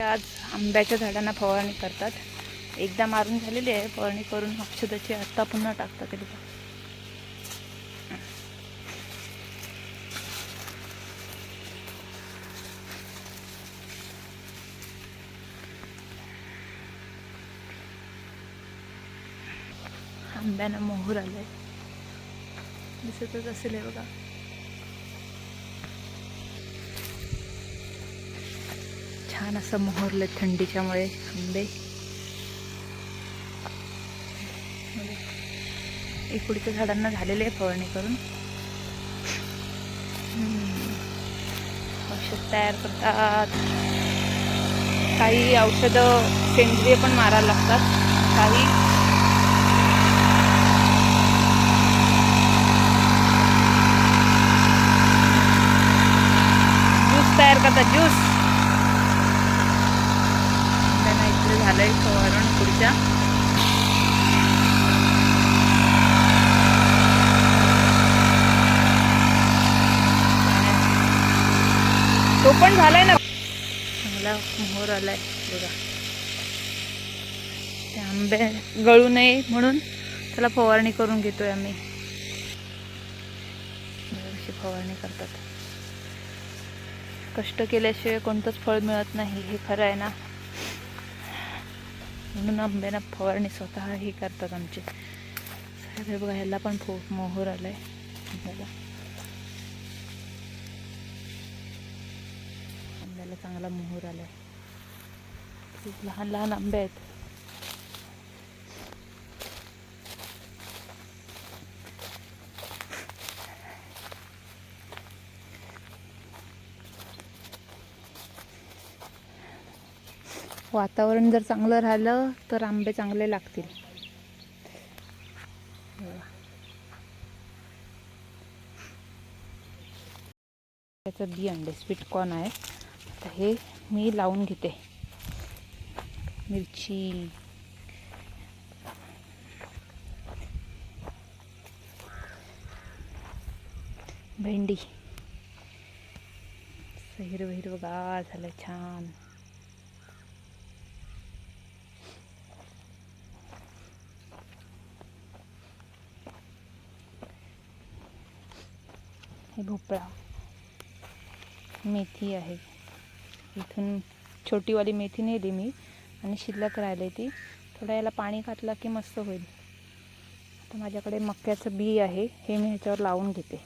आज आंब्याच्या झाडांना फवारणी करतात. एकदा मारून झालेली आहे. फवारणी करून औषधाची आत्ता पुन्हा टाकतात ते आंब्यानं मोहर आलंय. दिसतच असेल हे बघा. छान असं मोहरलं थंडीच्यामुळे आंबे. इकडच्या झाडांना झालेले आहे फवारणी करून. औषध तयार करतात. काही औषधं सेंद्रिय पण मारायला लागतात. काही ज्यूस तयार करतात. ज्यूस. झालंय फवारण पुढच्या. तो पण झालाय ना. चांगला मोहर आलाय बघा. ते आंबे गळू नये म्हणून त्याला फवारणी करून घेतोय आम्ही. अशी फवारणी करतात. कष्ट केल्याशिवाय कोणतंच फळ मिळत नाही हे खरं आहे ना. म्हणून आंब्यांना फवारणी स्वतः हे करतात आमचे. साहेब हे बघा ह्याला पण फो मोहर आहे आंब्याला. आंब्याला चांगला मोहर आलाय. खूप लहान लहान आंबे आहेत. वातावरण जर चांगलं राहिलं तर आंबे चांगले लागतील. त्याचं बी अंडे स्वीट कॉर्न आहे. आता हे मी लावून घेते. मिरची. भेंडी. हिरवं हिरवं गार झालं छान. हे भोपळा. मेथी आहे. इथून छोटीवाली मेथी नेली मी आणि शिल्लक राहिले ती. थोडं याला पाणी घातलं की मस्त होईल. आता माझ्याकडे मक्याचं बी आहे. हे मी ह्याच्यावर लावून घेते.